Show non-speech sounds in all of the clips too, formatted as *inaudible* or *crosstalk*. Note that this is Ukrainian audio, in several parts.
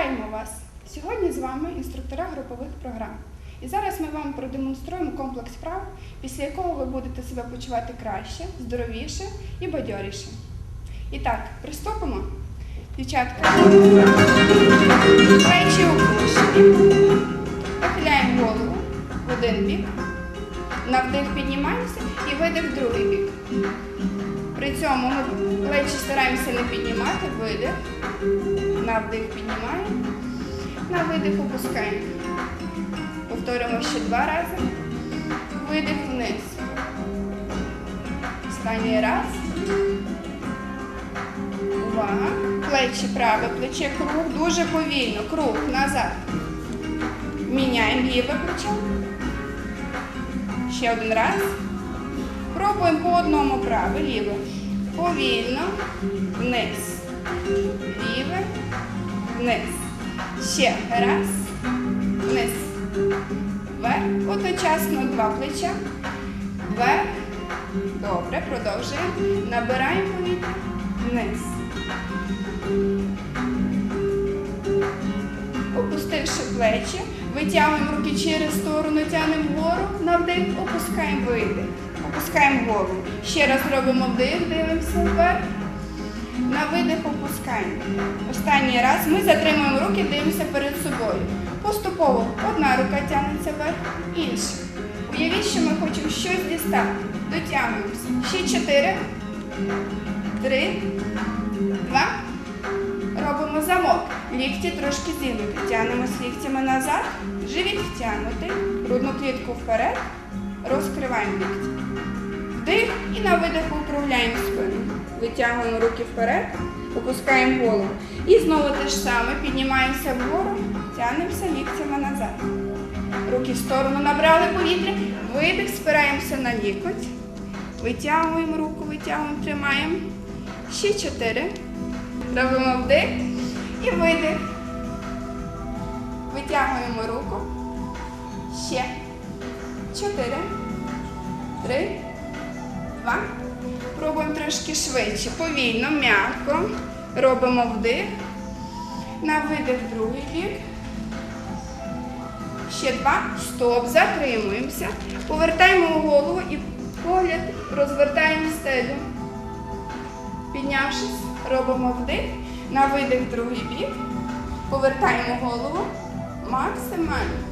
Вітаємо вас! Сьогодні з вами інструктора групових програм. І зараз ми вам продемонструємо комплекс вправ, після якого ви будете себе почувати краще, здоровіше і бадьоріше. І так, приступимо. Дівчатка, плечі опущені. Похиляємо голову в один бік. На вдих піднімаємося і видих в другий бік. При цьому ми плечі стараємося не піднімати, видих. На вдих піднімаємо, на видих опускаємо. Повторимо ще два рази. Видих вниз. Останній раз. Увага. Плечі праве, плече круг. Дуже повільно. Круг назад. Міняємо ліве плече. Ще один раз. Пробуємо по одному праве, ліве. Повільно. Вниз. Ліве. Вниз. Ще раз. Вниз. Вверх. Одночасно два плеча. Вверх. Добре, продовжуємо. Набираємо повітря. Вниз. Опустивши плечі, витягуємо руки через сторону, тягнемо вгору, на вдих, опускаємо видих. Опускаємо голову. Ще раз робимо вдих, дивимося вверх. На видих опускаємо. Останній раз ми затримуємо руки, дивимося перед собою. Поступово одна рука тягнеться вверх, інша. Уявіть, що ми хочемо щось дістати. Дотягуємося. Ще чотири, три, два. Робимо замок. Лікті трошки зігнуті. Тягнемося ліктями назад. Живіт втягнутий. Грудну клітку вперед. Розкриваємо лікті. Вдих і на видих округляємо спину. Витягуємо руки вперед, опускаємо голову. І знову те ж саме. Піднімаємося вгору, тягнемося ліктями назад. Руки в сторону набрали повітря. Видих, спираємося на лікоть. Витягуємо руку, витягуємо, тримаємо. Ще чотири. Робимо вдих і видих. Витягуємо руку. Ще. Чотири. Три. Два. Пробуємо трошки швидше. Повільно, м'яко. Робимо вдих. На видих другий бік. Ще два. Стоп. Затримуємося. Повертаємо голову і погляд розвертаємо стелю. Піднявшись, робимо вдих. На видих другий бік. Повертаємо голову максимально.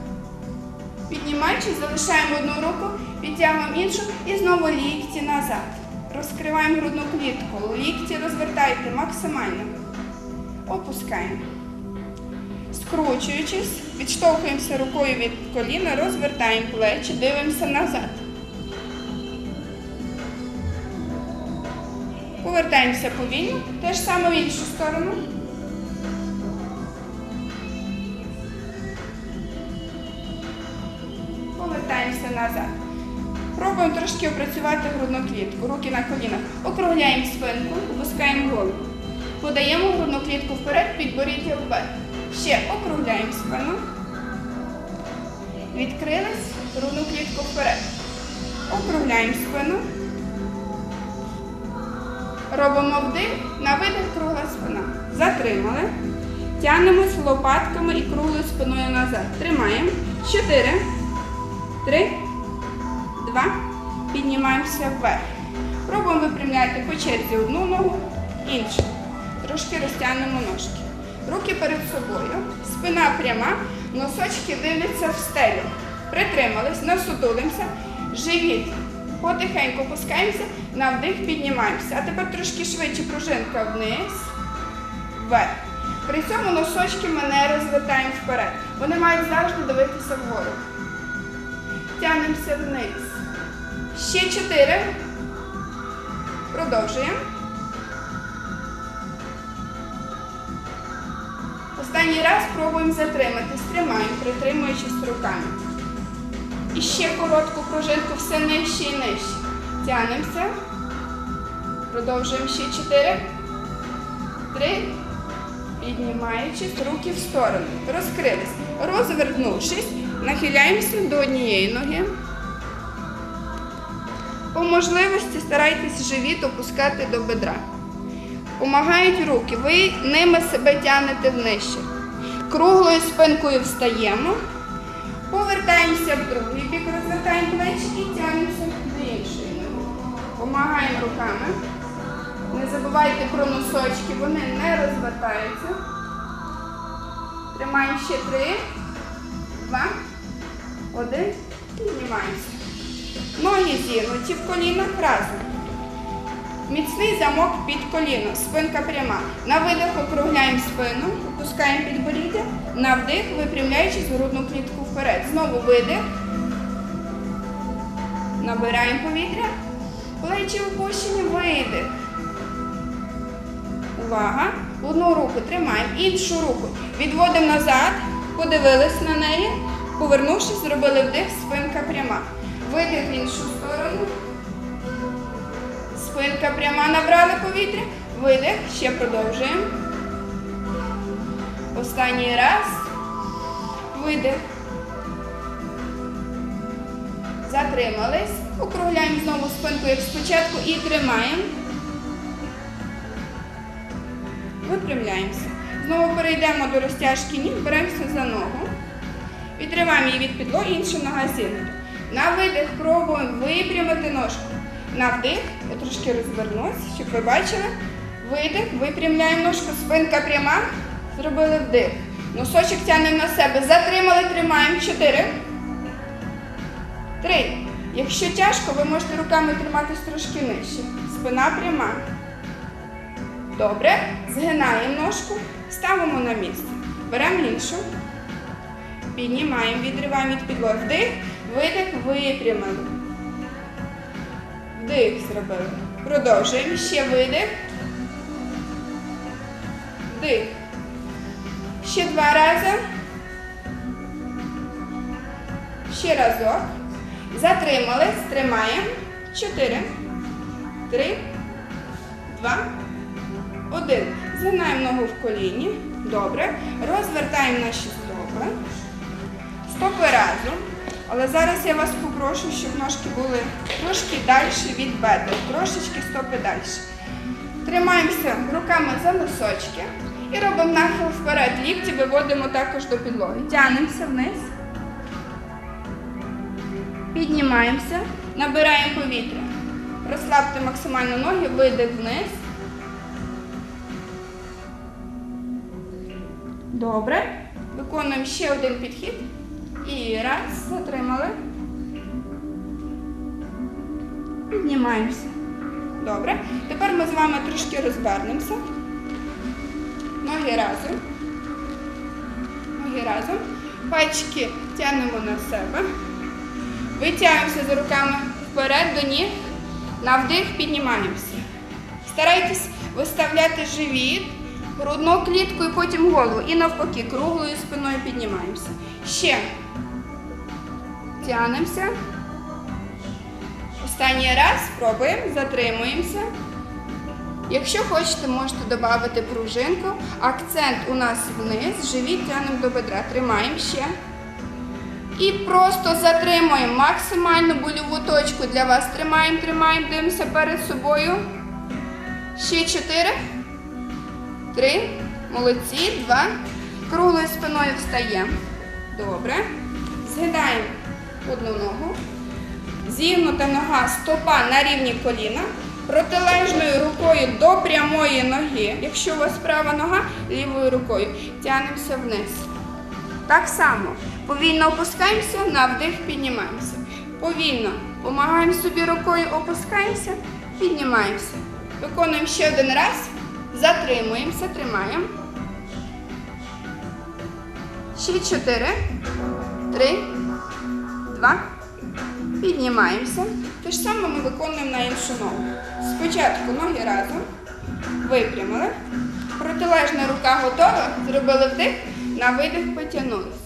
Піднімаючись, залишаємо одну руку, підтягуємо іншу і знову лікті назад. Розкриваємо грудну клітку. Лікті розвертайте максимально. Опускаємо. Скручуючись, відштовхуємося рукою від коліна, розвертаємо плечі, дивимося назад. Повертаємося повільно, те ж саме в іншу сторону. Назад. Пробуємо трошки опрацювати грудну клітку. Руки на колінах. Округляємо спинку, опускаємо голову. Подаємо грудну клітку вперед, підборіддя вверх. Ще округляємо спину. Відкрились, грудну клітку вперед. Округляємо спину. Робимо вдих, на видих кругла спина. Затримали. Тягнемось лопатками і круглою спиною назад. Тримаємо. Чотири. Три. Два. Піднімаємося вверх. Пробуємо випрямляти по черзі одну ногу, іншу. Трошки розтягнемо ножки. Руки перед собою. Спина пряма. Носочки дивляться в стелю. Притримались, насутулимося. Живіт. Потихеньку опускаємося, на вдих піднімаємося. А тепер трошки швидше пружинка вниз, вверх. При цьому носочки ми не розвертаємо вперед. Вони мають завжди дивитися вгору. Тягнемося вниз. Ще чотири. Продовжуємо. Останній раз пробуємо затриматись. Тримаємо, притримуючись руками. І ще коротку пружинку все нижче і нижче. Тянемося. Продовжуємо ще чотири. Три. Піднімаючись, руки в сторону. Розкрились. Розвернувшись, нахиляємося до однієї ноги. По можливості старайтесь живіт опускати до бедра. Помагають руки, ви ними себе тягнете внижче. Круглою спинкою встаємо. Повертаємося в другий бік, розвертаємо плечі і тягнемося до іншої ноги. Помагаємо руками. Не забувайте про носочки, вони не розвертаються. Тримаємо ще три, два, один. Піднімаємося. Ноги зігнуті в колінах разом. Міцний замок під коліно, спинка пряма. На видих округляємо спину, опускаємо підборіддя. На вдих, випрямляючи грудну клітку вперед. Знову видих. Набираємо повітря. Плечі опущені, видих. Увага. Одну руку тримаємо, іншу руку відводимо назад, подивились на неї, повернувшись, зробили вдих, спинка пряма. Видих в іншу сторону. Спинка пряма, набрали повітря. Видих, ще продовжуємо. Останній раз. Видих. Затримались. Округляємо знову спинку, як спочатку, і тримаємо. Випрямляємося. Знову перейдемо до розтяжки ніг, беремося за ногу. Відриваємо її від підлоги, інша нога зігнута. На видих пробуємо випрямити ножку. На вдих, я трошки розвернусь, щоб ви бачили. Видих, випрямляємо ножку, спинка пряма. Зробили вдих. Носочок тягнемо на себе. Затримали, тримаємо. Чотири. Три. Якщо тяжко, ви можете руками триматись трошки нижче. Спина пряма. Добре. Згинаємо ножку, ставимо на місце. Беремо іншу. Піднімаємо, відриваємо від підлоги. Вдих, видих, випрямили. Вдих зробили. Продовжуємо. Ще видих. Вдих. Ще два рази. Ще разок. Затримались. Тримаємо. Чотири. Три. Два. Один. Згинаємо ногу в коліні. Добре. Розвертаємо наші стопи. Стопи разом. Але зараз я вас попрошу, щоб ножки були трошки далі від бедер. Трошечки стопи далі. Тримаємося руками за носочки і робимо нахил вперед. Лікті виводимо також до підлоги. Тянемося вниз. Піднімаємося, набираємо повітря. Розслабте максимально ноги, видих вниз. Добре. Виконуємо ще один підхід. І раз, затримали. Піднімаємося. Добре. Тепер ми з вами трошки розвернемося. Ноги разом. Ноги разом. Пальчики тягнемо на себе. Витягуємося за руками вперед до ніг. На вдих піднімаємося. Старайтесь виставляти живіт, грудну клітку і потім голову. І навпаки, круглою спиною піднімаємося. Ще. Тянемося. Останній раз пробуємо, затримуємося. Якщо хочете, можете додати пружинку. Акцент у нас вниз, живіт тягнемо до бедра. Тримаємо ще. І просто затримуємо максимальну больову точку для вас. Тримаємо, тримаємо, дивимося перед собою. Ще чотири. Три. Молодці. Два. Круглою спиною встаємо. Добре. Згидаємо одну ногу. Зігнута нога, стопа на рівні коліна. Протилежною рукою до прямої ноги. Якщо у вас права нога, лівою рукою. Тягнемося вниз. Так само. Повільно опускаємося, на вдих піднімаємося. Повільно. Помагаємо собі рукою, опускаємося, піднімаємося. Виконуємо ще один раз. Затримуємося, тримаємо. Ще чотири. Три. Два. Піднімаємося. Те ж саме ми виконуємо на іншу ногу. Спочатку ноги разом. Випрямили. Протилежна рука готова. Зробили вдих. На видих потягнулися.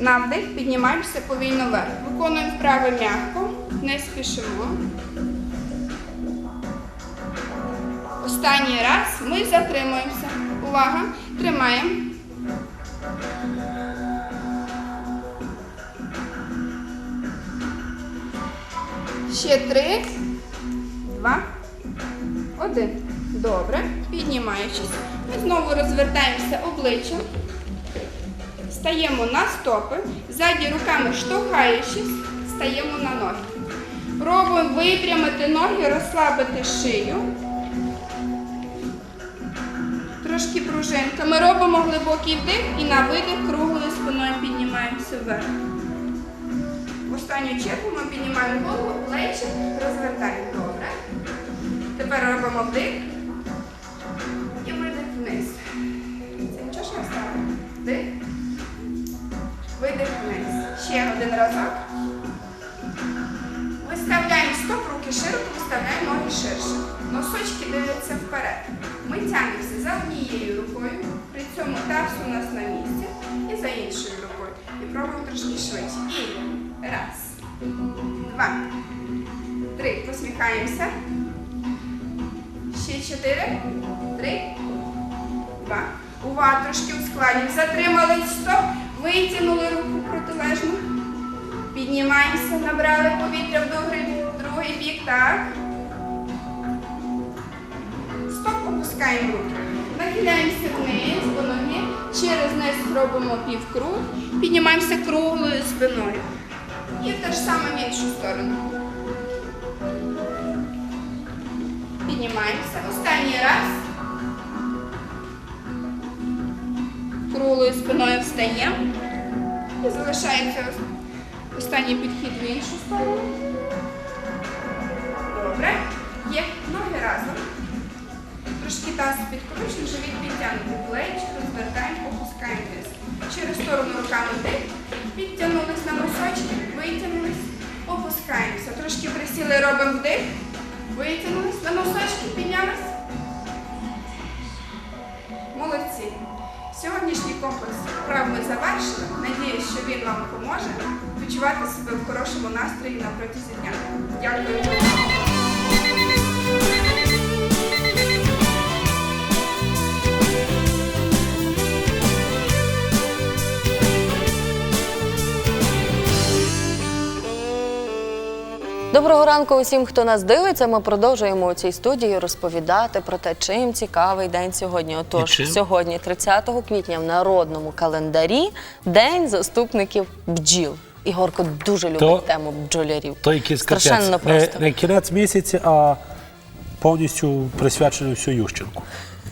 На вдих піднімаємося повільно вверх. Виконуємо вправи м'яко, не спішимо. Останній раз ми затримуємося. Увага! Тримаємо. Ще три, два, один. Добре. Піднімаючись. Ми знову розвертаємося обличчям. Стаємо на стопи, ззаді руками штовхаючись, стаємо на ноги. Пробуємо випрямити ноги, розслабити шию. Трошки пружинка. Ми робимо глибокий вдих і на видих круглою спиною піднімаємося вверх. Останню чергу ми піднімаємо голову, плечі, розвертаємо. Добре. Тепер робимо вдих і видих вниз. Це нічого що я ставлю. Вдих. Видих вниз. Ще один разок. Виставляємо стоп, руки широко, виставляємо ноги ширше. Носочки дивляться вперед. Ми тягнемося за однією рукою, при цьому таз у нас на місці і за іншою рукою. І пробуємо трошки швидше. І раз, два, три. Посміхаємося. Ще чотири, три, два. Увага, трошки ускладнюємо. Затримали стоп, витягнули руку протилежну. Піднімаємося, набрали повітря в другий, другий бік, так. Стоп, опускаємо руки. Нахиляємося вниз по ноги. Через низ робимо півкруг. Піднімаємося круглою спиною. І те ж саме в іншу сторону. Піднімаємося. Останній раз. Круглою спиною встаємо. І залишається останній підхід в іншу сторону. Добре. Є ноги разом. Трошки таз підкручуємо, живіт підтягнути плечі, розвертаємо, опускаємо вниз. Через сторону руками вдих. Підтягнулись на носочки, витягнулись, опускаємося. Трошки присіли, робимо вдих. Витягнулись на носочки, піднялись. Молодці. Сьогоднішній комплекс вправ ми завершили. Надіюсь, що він вам допоможе відчувати себе в хорошому настрої на протязі дня. Дякую. Доброго ранку усім, хто нас дивиться. Ми продовжуємо у цій студії розповідати про те, чим цікавий день сьогодні. Отож, сьогодні, 30 квітня, в народному календарі День заступників бджіл. Ігорко дуже любить То- тему бджолярів. То якийсь Страшенно капець. Не, просто. не кінець місяця, а повністю присвячений всю Ющенку.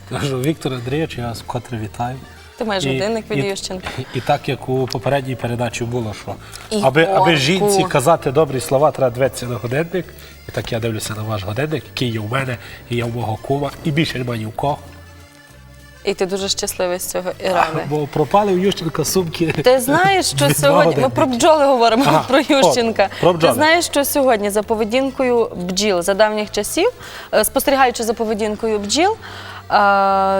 Кажу, Віктор Андрійович, я вас вкотре вітаю. Ти маєш годинник від і, Ющенка. І, і так як у попередній передачі було, що аби, аби жінці казати добрі слова, треба дивитися на годинник. І так я дивлюся на ваш годинник, який є у мене, і є у мого кума, і більше немає ні в кого. І ти дуже щасливий з цього і радий. Бо пропали у Ющенка сумки. Ти знаєш, що *laughs* Два сьогодні ми годинники. про бджоли говоримо Ага, про Ющенка. от, про бджоли. Ти знаєш, що сьогодні за поведінкою бджіл за давніх часів, е, спостерігаючи за поведінкою бджіл,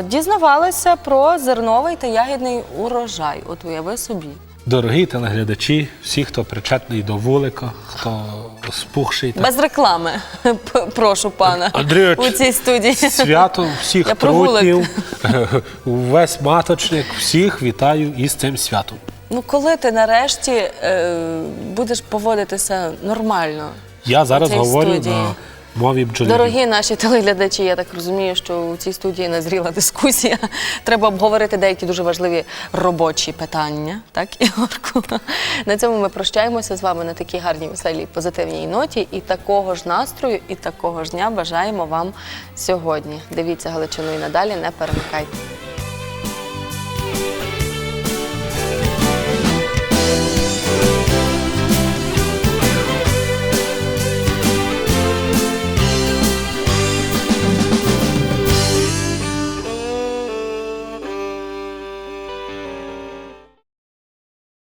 дізнавалися про зерновий та ягідний урожай. От уяви собі. Дорогі телеглядачі, всі, хто причетний до вулика, хто спухший. та Без реклами. *laughs* Прошу пана Андрійович, у цій студії. Свято всіх Я трутнів, *laughs* весь маточник, всіх вітаю із цим святом. Ну коли ти нарешті е, будеш поводитися нормально? Я зараз говорю студії. на мові бджолярів. Дорогі наші телеглядачі, я так розумію, що у цій студії назріла дискусія. Треба обговорити деякі дуже важливі робочі питання. Так, Ігорку? На цьому ми прощаємося з вами на такій гарній, веселій, позитивній ноті. І такого ж настрою, і такого ж дня бажаємо вам сьогодні. Дивіться Галичину і надалі, не перемикайте.